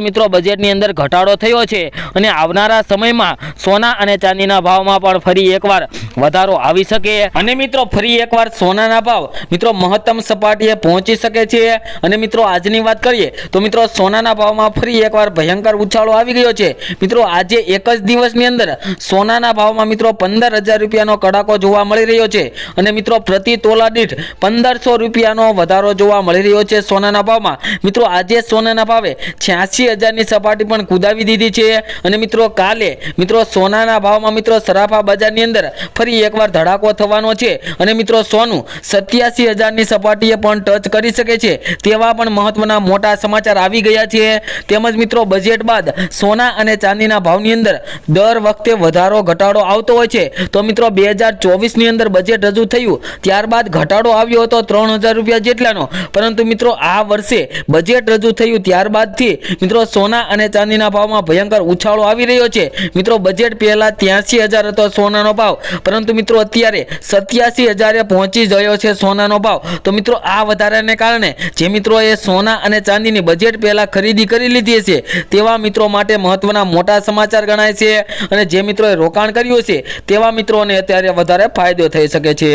મિત્રો બજેટની અંદર ઘટાડો થયો છે અને આવનારા સમયમાં સોના અને ચાંદીના ભાવમાં પણ ફરી એકવાર વધારો આવી શકે. અને મિત્રો ફરી એકવાર સોનાના ભાવ મિત્રો મહત્તમ સપાટીએ પહોંચી શકે છે. અને મિત્રો આજની વાત કરીએ તો મિત્રો સોનાના ભાવમાં ફરી એકવાર ભયંકર ઉછાળો આવી ગયો છે. મિત્રો આજે એક જ દિવસની અંદર સોનાના ભાવમાં મિત્રો પંદર હજાર રૂપિયાનો કડાકો જોવા મળી રહ્યો છે. અને મિત્રો પ્રતિ તોલા દીઠ પંદરસો રૂપિયાનો વધારો જોવા મળી રહ્યો છે સોનાના ભાવમાં. મિત્રો આજે સોનાના ભાવે છ્યાસી હજારની સપાટી પણ કુદાવી દીધી છે. અને મિત્રો કાલે, મિત્રો સોનાના ભાવમાં મિત્રો સરાફા બજારની અંદર ફરી એકવાર ધડાકો થવાનો છે. અને મિત્રો સોનું સત્યાસી હજારની સપાટીએ પણ ટચ કરી શકે છે. તેવા પણ મહત્વના મોટા સમાચાર આવી ગયા છે. તેમજ મિત્રો બજેટ બાદ સોના અને ચાંદીના ભાવની અંદર દર વખતે વધારો, ઘટાડો આવતો હોય છે. તો મિત્રો બે હજાર ચોવીસની અંદર બજેટ રજૂ થયું. ત્યારબાદ ઘટાડો આવ્યો હતો ત્રણ હજાર રૂપિયા જેટલાનો. પરંતુ મિત્રો આ વર્ષે બજેટ રજૂ થયું ત્યારબાદથી. મિત્રો, સોના અને ચાંદીના ભાવમાં ભયંકર ઉછાળો આવી રહ્યો છે. મિત્રો બજેટ પહેલાં ત્યાંસી હજાર હતો, સોનાનો ભાવ. પરંતુ મિત્રો, અત્યારે સત્યાસી હજારે પહોંચી ગયો છે સોનાનો ભાવ. તો મિત્રો, આ વધારાને કારણે જે મિત્રોએ સોના અને ચાંદીની બજેટ પહેલાં ખરીદી કરી લીધી છે, તેવા મિત્રો માટે મહત્વના મોટા સમાચાર ગણાય છે અને જે મિત્રોએ રોકાણ કર્યું છે, તેવા મિત્રોને અત્યારે વધારે ફાયદો થઈ શકે છે.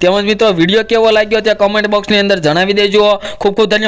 તેમજ મિત્રો, વીડિયો કેવો લાગ્યો તે કમેન્ટ બોક્સની અંદર જણાવી દેજો. ખૂબ ખૂબ ધન્યવાદ.